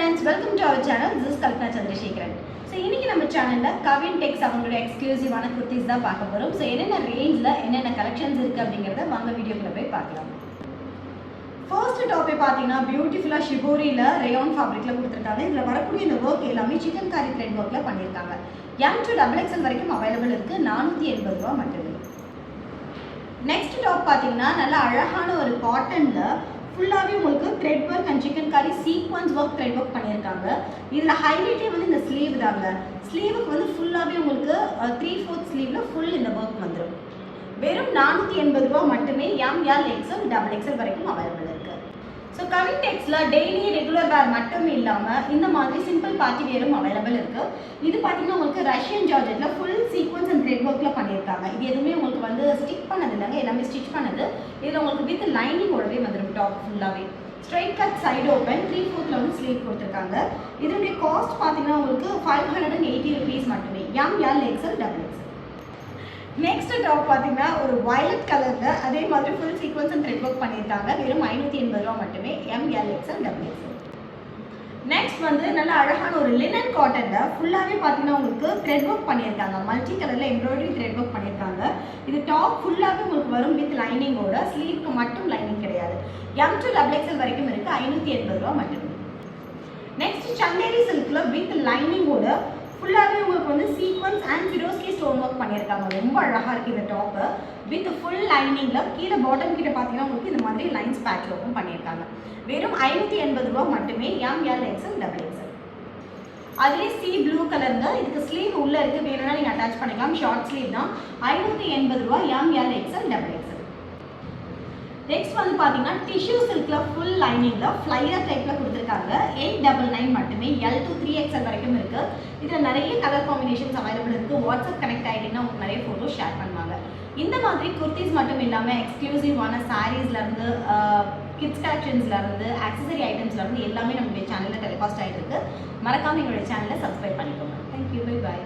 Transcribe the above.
Friends welcome to our channel this Kalpana Chandrasekaran so இன்னைக்கு நம்ம சேனலில் கவின் டெக்ஸ் அவங்களோட எக்ஸ்க்ளூசிவான குர்த்திஸ் தான் பார்க்க போகிறோம் ஸோ என்னென்ன ரேஞ்சில் என்னென்ன கலெக்ஷன்ஸ் இருக்குது அப்படிங்கிறத வாங்க வீடியோக்குள்ளே போய் பார்க்கலாம். ஃபர்ஸ்ட் டாப்பே பார்த்தீங்கன்னா பியூட்டிஃபுல்லாக ஷிபோரியில் ரேயான் ஃபேப்ரிக்கில் கொடுத்துருக்காங்க. இதில் வரக்கூடிய இந்த ஒர்க் எல்லாமே சிக்கன் காரி த்ரெட் ஒர்க்கில் பண்ணியிருக்காங்க. எம் டு டபுள் எக்ஸல் வரைக்கும் அவைலபிள் இருக்குது நானூற்றி எண்பது ரூபா மட்டுமே. நெக்ஸ்ட் டாப் பார்த்தீங்கன்னா நல்ல அழகான ஒரு காட்டனில் ஃபுல்லாகவே உங்களுக்கு thread work and chikankari sequence work thread work பண்ணியிருக்காங்க. இதில் ஹைலைட்டே வந்து இந்த ஸ்லீவ் தாங்க. ஸ்லீவுக்கு வந்து ஃபுல்லாகவே உங்களுக்கு த்ரீ ஃபோர்த் ஸ்லீவில் ஃபுல் இந்த ஒர்க் வந்துடும் வெறும் நானூற்றி எண்பது ரூபா மட்டுமே M L XL double XL வரைக்கும் அவைலபிள் இருக்குது ஸோ கவின் டெக்ஸில் டெய்லி ரெகுலர் வேர் மட்டும் இல்லாமல் இந்த மாதிரி சிம்பிள் பார்ட்டி வேரும் அவைலபிள் இருக்குது இது பார்த்தீங்கன்னா உங்களுக்கு ரஷ்யன் ஜார்ஜெட்டில் ஃபுல் சீக்வன்ஸ் அண்ட் த்ரெட் ஒர்க்கில் பண்ணியிருக்காங்க. இது எதுவுமே உங்களுக்கு வந்து ஸ்டிக் பண்ணது இல்லைங்க எல்லாமே ஸ்டிச் பண்ணது. இதில் உங்களுக்கு வித் லைனிங்கோடவே வந்துடும் டாப் ஃபுல்லாகவே straight cut side open three ஃபோர்த்தில் வந்து ஸ்லீவ் கொடுத்துருக்காங்க. இதனுடைய காஸ்ட் பார்த்தீங்கன்னா உங்களுக்கு five hundred and eighty rupees மட்டுமே. M L XL double XL next top பார்த்தீங்கன்னா ஒரு வயலட் கலரில் அதே மாதிரி full sequence and thread work பண்ணியிருக்காங்க. வெறும் ஐநூற்றி எண்பது ரூபா மட்டுமே. M L XL double XL next வந்து நல்ல அழகான ஒரு லினன் காட்டனில் ஃபுல்லாகவே பார்த்தீங்கன்னா உங்களுக்கு த்ரெட் ஒர்க் பண்ணியிருக்காங்க. மல்டி கலரில் எம்ப்ராய்டரி த்ரெட் ஒர்க் பண்ணியிருக்காங்க. இது டாப் ஃபுல்லாகவே உங்களுக்கு வரும் வித் லைனிங்கோட ஸ்லீவ்க்கு மட்டும் லைனிங் கிடையாது. எம் டு டபுள் எக்ஸல் வரைக்கும் இருக்குது ஐநூற்றி எண்பது ரூபா மட்டும். நெக்ஸ்ட் சந்தேரி சில்கில் வித் லைனிங்கோட ஃபுல்லாகவே உங்களுக்கு வந்து sequence and Swarovski stone work பண்ணியிருக்காங்க. ரொம்ப அழகாக இருக்குது இந்த டாப்பு வித் ஃபுல் லைனிங்கில் கீழே பாட்டம் கிட்ட பார்த்தீங்கன்னா உங்களுக்கு இந்த மாதிரி பேட்ச் ஒர்க்கும் பண்ணியிருக்காங்க. வெறும் ஐநூற்றி எண்பது ரூபா மட்டுமே M L XL double XL அதுலேயே சி ப்ளூ கலருங்க இதுக்கு ஸ்லீவ் உள்ளே இருக்குது வேணும்னா நீங்கள் அட்டாச் பண்ணிக்கலாம். ஷார்ட் ஸ்லீவ் தான். ஐநூற்றி எண்பது ரூபா M L XL double XL next வந்து பார்த்தீங்கன்னா டிஷ்யூ சில்கில் ஃபுல் லைனிங்கில் ஃப்ளையர் டைப்பில் கொடுத்துருக்காங்க. எயிட் டபுள் நைன் மட்டுமே எல் டூ த்ரீ எக்ஸல் வரைக்கும் இருக்குது இதில் நிறைய கலர் காம்பினேஷன்ஸ் அவைலபிள் இருக்குது வாட்ஸ்அப் கனெக்ட் ஆகிட்டிங்கன்னா உங்களுக்கு நிறைய ஃபோட்டோஸ் ஷேர் பண்ணுவாங்க இந்த மாதிரி குர்த்திஸ் மட்டும் இல்லாமல் எக்ஸ்க்ளூசிவான சாரீஸ்லேருந்து கிட்ஸ் கலெக்ஷன்ஸ்லேருந்து ஆக்சசரி ஐட்டம்ஸ்லேருந்து எல்லாமே நம்மளுடைய சேனலில் டெலிகாஸ்ட் ஆகிட்டு இருக்கு. மறக்காமல் எங்களுடைய சேனலை சப்ஸ்கிரைப் பண்ணிக்கோங்க. Thank you bye bye